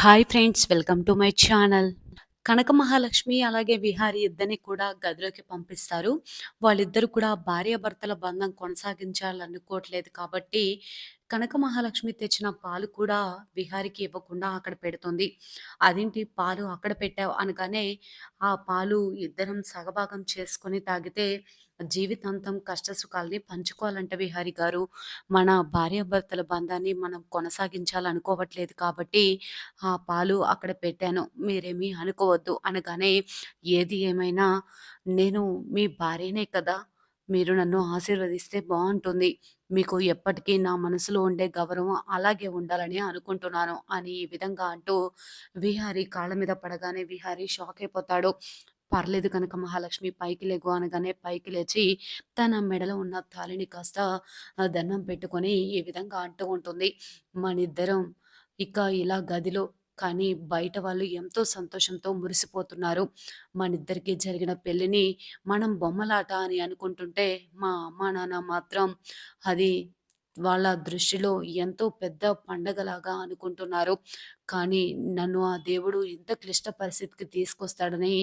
Hi friends welcome to my channel Kanaka Mahalakshmi అలాగే విహారి ఇద్దరిని కూడా గదిలోకి పంపిస్తారు. వాళ్ళిద్దరు కూడా భార్యాభర్తల బంధం కొనసాగించాలనుకోవట్లేదు కాబట్టి కనక మహాలక్ష్మి తెచ్చిన పాలు కూడా విహారికి ఇవ్వకుండా అక్కడ పెడుతుంది. అదేంటి పాలు అక్కడ పెట్టావు? అనగానే ఆ పాలు ఇద్దరం సగభాగం చేసుకొని తాగితే జీవితాంతం కష్టసుఖాల్ని పంచుకోవాలంట విహారి గారు. మన భార్యాభర్తల బంధాన్ని మనం కొనసాగించాలనుకోవట్లేదు కాబట్టి ఆ పాలు అక్కడ పెట్టాను. మీరేమీ అనుకోవద్దు అనగానే ఏది ఏమైనా నేను మీ భార్యనే కదా మీరు నన్ను ఆశీర్వదిస్తే బాగుంటుంది మీకు ఎప్పటికీ నా మనసులో ఉండే గౌరవం అలాగే ఉండాలని అనుకుంటున్నాను అని ఈ విధంగా అంటూ విహారీ కాళ్ళ మీద పడగానే విహారీ షాక్ అయిపోతాడు పర్లేదు కనుక మహాలక్ష్మి పైకి లేగు అనగానే పైకి లేచి తన మెడలో ఉన్న తాళిని కాస్త దండం పెట్టుకొని ఈ విధంగా అంటూ ఉంటుంది. మనిద్దరం ఇక ఇలా గదిలో కానీ బయట వాళ్ళు ఎంతో సంతోషంతో మురిసిపోతున్నారు. మనిద్దరికీ జరిగిన పెళ్ళిని మనం బొమ్మలాట అని అనుకుంటుంటే మా అమ్మ నాన్న మాత్రం అది వాళ్ళ దృష్టిలో ఎంతో పెద్ద పండగలాగా అనుకుంటున్నారు. కానీ నన్ను ఆ దేవుడు ఇంత క్లిష్ట పరిస్థితికి తీసుకొస్తాడని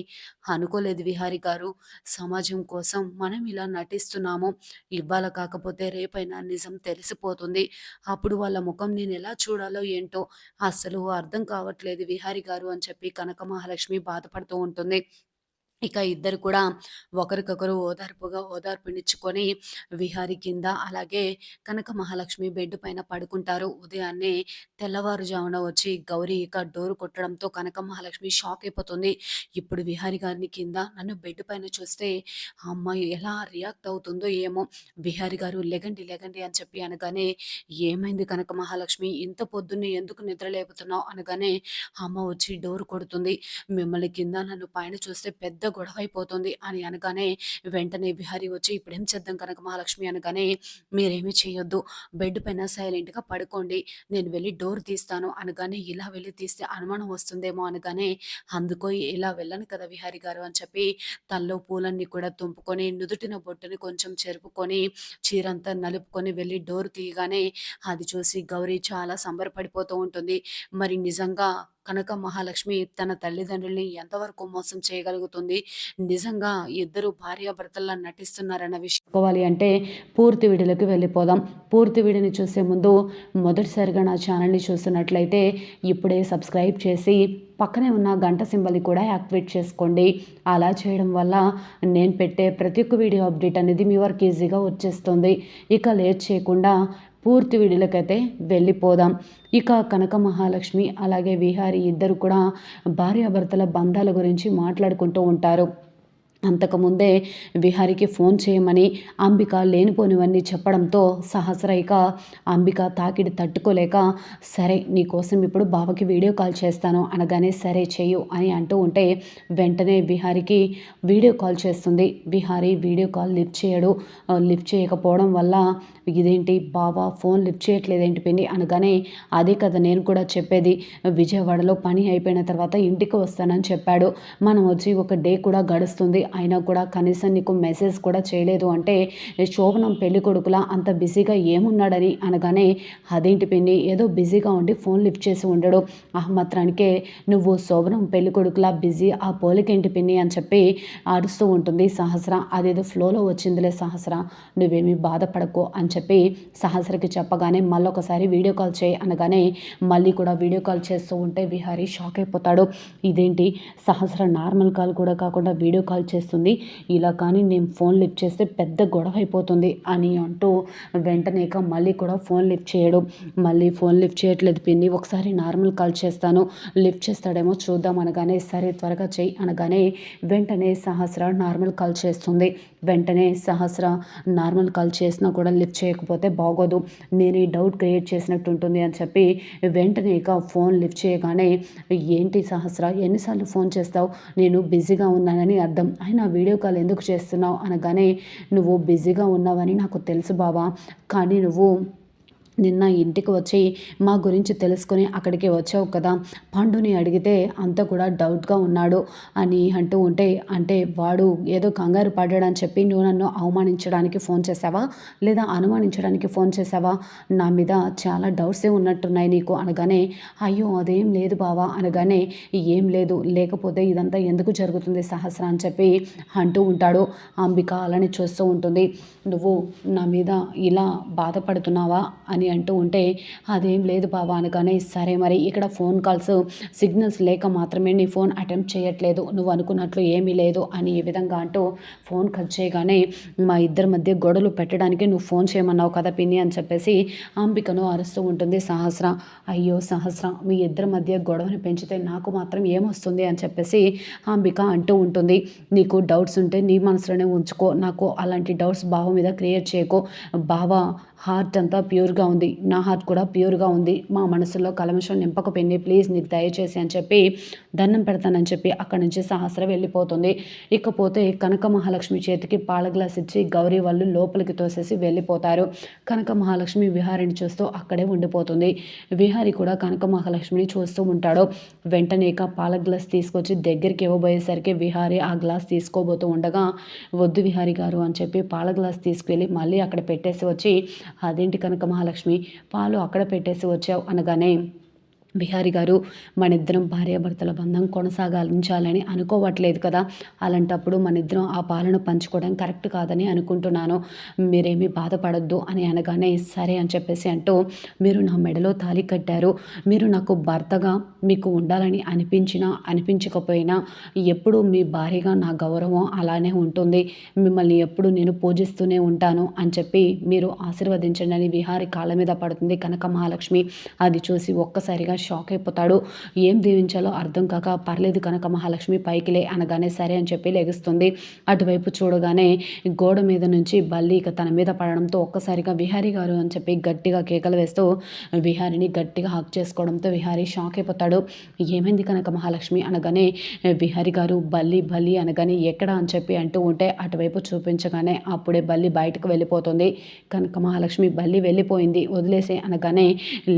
అనుకోలేదు విహారి గారు. సమాజం కోసం మనం ఇలా నటిస్తున్నాము. ఇవ్వాల కాకపోతే రేపైనా నిజం తెలిసిపోతుంది. అప్పుడు వాళ్ళ ముఖం నేను ఎలా చూడాలో ఏంటో అస్సలు అర్థం కావట్లేదు విహారి గారు అని చెప్పి కనక మహాలక్ష్మి బాధపడుతూ ఉంటుంది. ఇక ఇద్దరు కూడా ఒకరికొకరు ఓదార్పుగా ఓదార్పునిచ్చుకొని విహారి కింద అలాగే కనక మహాలక్ష్మి బెడ్ పైన పడుకుంటారు. ఉదయాన్నే తెల్లవారుజామున వచ్చి గౌరీ ఇక డోరు కొట్టడంతో కనక మహాలక్ష్మి షాక్ అయిపోతుంది. ఇప్పుడు విహారి గారిని కింద నన్ను బెడ్ పైన చూస్తే ఆ అమ్మాయి ఎలా రియాక్ట్ అవుతుందో ఏమో. విహారి గారు లెగండి లెగండి అని చెప్పి అనగానే ఏమైంది కనక మహాలక్ష్మి? ఇంత పొద్దున్నే ఎందుకు నిద్రలేపుతున్నావు అనగానే అమ్మ వచ్చి డోరు కొడుతుంది. మిమ్మల్ని కింద నన్ను పైన చూస్తే పెద్ద గొడవ అయిపోతుంది అని అనగానే వెంటనే బిహారీ వచ్చి ఇప్పుడేం చేద్దాం కనుక మహాలక్ష్మి? అనగానే మీరేమీ చేయొద్దు. బెడ్ పైన సైలెంట్గా పడుకోండి. నేను వెళ్ళి డోర్ తీస్తాను. అనగానే ఇలా వెళ్ళి తీస్తే అనుమానం వస్తుందేమో? అనగానే అందుకో ఇలా వెళ్ళను కదా విహారీ గారు అని చెప్పి తల్లో పూలన్నీ కూడా తుంపుకొని నుదుటిన బొట్టుని కొంచెం చెరుపుకొని చీరంతా నలుపుకొని వెళ్ళి డోర్ తీయగానే అది చూసి గౌరీ చాలా సంబరపడిపోతూ ఉంటుంది. మరి నిజంగా కనక మహాలక్ష్మి తన తల్లిదండ్రుల్ని ఎంతవరకు మోసం చేయగలుగుతుంది? నిజంగా ఇద్దరు భార్యాభర్తల్లా నటిస్తున్నారన్న విషయం చెప్పుకోవాలి అంటే పూర్తి వీడియోలోకి వెళ్ళిపోదాం. పూర్తి వీడియోని చూసే ముందు మొదటిసారిగా నా ఛానల్ని చూస్తున్నట్లయితే ఇప్పుడే సబ్స్క్రైబ్ చేసి పక్కనే ఉన్న గంట సింబల్ని కూడా యాక్టివేట్ చేసుకోండి. అలా చేయడం వల్ల నేను పెట్టే ప్రతి ఒక్క వీడియో అప్డేట్ అనేది మీ వరకు ఈజీగా వచ్చేస్తుంది. ఇక లేట్ చేయకుండా పూర్తి వీడియోలకైతే వెళ్ళిపోదాం. ఇక కనక మహాలక్ష్మి అలాగే విహారి ఇద్దరు కూడా భార్యాభర్తల బంధాల గురించి మాట్లాడుకుంటూ ఉంటారు. అంతకుముందే విహారికి ఫోన్ చేయమని అంబిక లేనిపోనివన్నీ చెప్పడంతో సహసరైక అంబిక తాకిడి తట్టుకోలేక సరే నీకోసం ఇప్పుడు బావకి వీడియో కాల్ చేస్తాను అనగానే సరే చేయు అని అంటూ ఉంటే వెంటనే విహారికి వీడియో కాల్ చేస్తుంది. విహారీ వీడియో కాల్ లిఫ్ట్ చేయడు. లిఫ్ట్ చేయకపోవడం వల్ల ఇదేంటి బావ ఫోన్ లిఫ్ట్ చేయట్లేదేంటి పిన్ని? అనగానే అదే కదా నేను కూడా చెప్పేది. విజయవాడలో పని అయిపోయిన తర్వాత ఇంటికి వస్తానని చెప్పాడు. మనం వచ్చి ఒక డే కూడా గడుస్తుంది. అయినా కూడా కనీసం నీకు మెసేజ్ కూడా చేయలేదు అంటే శోభనం పెళ్ళి కొడుకులా అంత బిజీగా ఏమున్నాడని? అనగానే అదేంటి పిన్ని ఏదో బిజీగా ఉండి ఫోన్ లిఫ్ట్ చేసి ఉండడు. ఆ మాత్రానికే నువ్వు శోభనం పెళ్ళి కొడుకులా బిజీ ఆ పోలికేంటి పిన్ని? అని చెప్పి అరుస్తూ ఉంటుంది సహస్ర. అదేదో ఫ్లోలో వచ్చిందిలే సహస్ర. నువ్వేమీ బాధపడకు అని చెప్పి సహస్రకి చెప్పగానే మళ్ళీ ఒకసారి వీడియో కాల్ చేయి అనగానే మళ్ళీ కూడా వీడియో కాల్ చేస్తూ ఉంటే విహారీ షాక్ అయిపోతాడు. ఇదేంటి? సహస్ర నార్మల్ కాల్ కూడా కాకుండా వీడియో కాల్ చేస్తుంది ఇలా కానీ నేను ఫోన్ లిఫ్ట్ చేస్తే పెద్ద గొడవ అయిపోతుంది అని అంటూ వెంటనే మళ్ళీ కూడా ఫోన్ లిఫ్ట్ చేయడు. మళ్ళీ ఫోన్ లిఫ్ట్ చేయట్లేదు పిన్ని. ఒకసారి నార్మల్ కాల్ చేస్తాను. లిఫ్ట్ చేస్తాడేమో చూద్దాం అనగానే సరే త్వరగా చెయ్యి అనగానే వెంటనే సహస్ర నార్మల్ కాల్ చేస్తుంది. వెంటనే సహస్ర నార్మల్ కాల్ చేసినా కూడా లిఫ్ట్ చేయకపోతే బాగోదు. నేను ఈ డౌట్ క్రియేట్ చేసినట్టు ఉంటుంది అని చెప్పి వెంటనే ఇక ఫోన్ లిఫ్ట్ చేయగానే ఏంటి సహస్ర? ఎన్నిసార్లు ఫోన్ చేస్తావు? నేను బిజీగా ఉన్నానని అర్థం. ఆయన వీడియో కాల్ ఎందుకు చేస్తున్నావు? అనగానే నువ్వు బిజీగా ఉన్నావని నాకు తెలుసు బావా. కానీ నువ్వు నిన్న ఇంటికి వచ్చి మా గురించి తెలుసుకుని అక్కడికి వచ్చావు కదా? పండుని అడిగితే అంత కూడా డౌట్గా ఉన్నాడు అని అంటూ ఉంటే అంటే వాడు ఏదో కంగారు పడ్డాడని చెప్పి నువ్వు నన్ను అవమానించడానికి ఫోన్ చేసావా లేదా అనుమానించడానికి ఫోన్ చేసావా నా మీద చాలా డౌట్సే ఉన్నట్టున్నాయి నీకు అనగానే అయ్యో అదేం లేదు బావా అనగానే ఏం లేదు లేకపోతే ఇదంతా ఎందుకు జరుగుతుంది సహస్ర అని చెప్పి అంటూ ఉంటాడు. అంబిక అలానే చూస్తూ ఉంటుంది. నువ్వు నా మీద ఇలా బాధపడుతున్నావా అని అంటూ ఉంటే అదేం లేదు బావా అనగానే సరే మరి ఇక్కడ ఫోన్ కాల్స్ సిగ్నల్స్ లేక మాత్రమే నీ ఫోన్ అటెంప్ట్ చేయట్లేదు. నువ్వు అనుకున్నట్లు ఏమీ లేదు అని ఈ విధంగా అంటూ ఫోన్ కట్ చేయగానే మా ఇద్దరి మధ్య గొడవలు పెట్టడానికి నువ్వు ఫోన్ చేయమన్నావు కదా పిన్ని అని చెప్పేసి అంబికను అరుస్తూ ఉంటుంది సహస్ర. అయ్యో సహస్ర మీ ఇద్దరి మధ్య గొడవని పెంచితే నాకు మాత్రం ఏమొస్తుంది అని చెప్పేసి అంబిక అంటూ ఉంటుంది. నీకు డౌట్స్ ఉంటే నీ మనసులోనే ఉంచుకో. నాకు అలాంటి డౌట్స్ బావ మీద క్రియేట్ చేయకో. బావ హార్ట్ అంతా ప్యూర్గా ఉంది. నా హార్ట్ కూడా ప్యూర్గా ఉంది. మా మనసులో కలమషం నింపకపోయింది. ప్లీజ్ నీకు దయచేసి అని చెప్పి దండం పెడతానని చెప్పి అక్కడి నుంచి సహస్ర వెళ్ళిపోతుంది. ఇకపోతే కనక మహాలక్ష్మి చేతికి పాల గ్లాస్ ఇచ్చి గౌరీ వాళ్ళు లోపలికి తోసేసి వెళ్ళిపోతారు. కనక మహాలక్ష్మి విహారిని చూస్తూ అక్కడే ఉండిపోతుంది. విహారి కూడా కనక మహాలక్ష్మిని చూస్తూ ఉంటాడు. వెంటనే ఇక పాల గ్లాస్ తీసుకొచ్చి దగ్గరికి ఇవ్వబోయేసరికి విహారి ఆ గ్లాస్ తీసుకోబోతూ ఉండగా వద్దు విహారి గారు అని చెప్పి పాల గ్లాస్ తీసుకువెళ్ళి మళ్ళీ అక్కడ పెట్టేసి వచ్చి అదేంటి కనుక మహాలక్ష్మి పాలు అక్కడ పెట్టేసి వచ్చావు అనగానే బిహారీ గారు మన ఇద్దరం భార్యాభర్తల బంధం కొనసాగించాలని అనుకోవట్లేదు కదా. అలాంటప్పుడు మన ఇద్దరం ఆ పాలన పంచుకోవడం కరెక్ట్ కాదని అనుకుంటున్నాను. మీరేమీ బాధపడద్దు అని అనగానే సరే అని చెప్పేసి అంటూ మీరు నా మెడలో తాలి కట్టారు. మీరు నాకు భర్తగా మీకు ఉండాలని అనిపించినా అనిపించకపోయినా ఎప్పుడు మీ భార్యగా నా గౌరవం అలానే ఉంటుంది. మిమ్మల్ని ఎప్పుడు నేను పూజిస్తూనే ఉంటాను అని చెప్పి మీరు ఆశీర్వదించండి అని విహారి కాళ్ళ మీద పడుతుంది కనక మహాలక్ష్మి అది చూసి ఒక్కసారిగా షాక్ అయిపోతాడు. ఏం దీవించాలో అర్థం కాక పర్లేదు కనుక మహాలక్ష్మి పైకిలే అనగానే సరే అని చెప్పి లెగుస్తుంది. అటువైపు చూడగానే గోడ మీద నుంచి బల్లి ఇక తన మీద పడడంతో ఒక్కసారిగా విహారీ గారు అని చెప్పి గట్టిగా కేకలు వేస్తూ విహారిని గట్టిగా హక్ చేసుకోవడంతో విహారీ షాక్ అయిపోతాడు. ఏమైంది కనుక మహాలక్ష్మి అనగానే విహారి గారు బల్లి బల్లి అనగానే ఎక్కడ అని చెప్పి అంటూ ఉంటే అటువైపు చూపించగానే అప్పుడే బల్లి బయటకు వెళ్ళిపోతుంది. కనుక మహాలక్ష్మి బల్లి వెళ్ళిపోయింది వదిలేసే అనగానే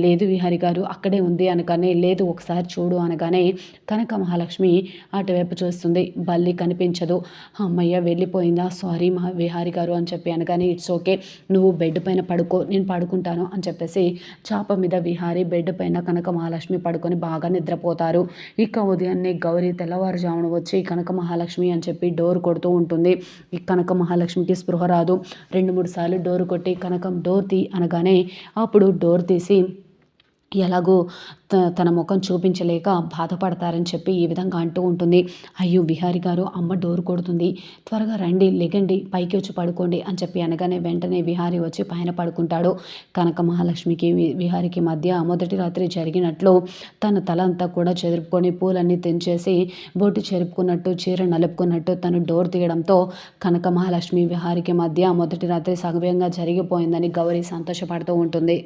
లేదు విహారి గారు అక్కడే ఉంది అని అనగానే లేదు ఒకసారి చూడు అనగానే కనక మహాలక్ష్మి అటువైపు చూస్తుంది. బల్లి కనిపించదు. అమ్మయ్య వెళ్ళిపోయిందా? సారీ మహా విహారి గారు అని చెప్పి అనగానే ఇట్స్ ఓకే. నువ్వు బెడ్ పైన పడుకో. నేను పడుకుంటాను అని చెప్పేసి చాప మీద విహారి బెడ్ పైన కనక మహాలక్ష్మి పడుకొని బాగా నిద్రపోతారు. ఇక ఉదయాన్నే గౌరీ తెల్లవారుజామున వచ్చి కనక మహాలక్ష్మి అని చెప్పి డోర్ కొడుతూ ఉంటుంది. ఈ కనక మహాలక్ష్మికి స్పృహ రాదు. రెండు మూడు సార్లు డోర్ కొట్టి కనకం డోర్ తీ అనగానే అప్పుడు డోర్ తీసి ఎలాగో తన ముఖం చూపించలేక బాధపడతారని చెప్పి ఈ విధంగా అంటూ ఉంటుంది. అయ్యో విహారి గారు అమ్మ డోర్ కొడుతుంది. త్వరగా రండి లెగండి పైకి వచ్చి పడుకోండి అని చెప్పి అనగానే వెంటనే విహారి వచ్చి పైన పడుకుంటాడు. కనక మహాలక్ష్మికి విహారికి మధ్య మొదటి రాత్రి జరిగినట్లు తన తల అంతా కూడా చెరుపుకొని పూలన్నీ తెంచేసి బొట్టు చెరుపుకున్నట్టు చీర నలుపుకున్నట్టు తను డోర్ తీయడంతో కనక మహాలక్ష్మి విహారికి మధ్య మొదటి రాత్రి సగవ్యంగా జరిగిపోయిందని గౌరీ సంతోషపడుతూ ఉంటుంది.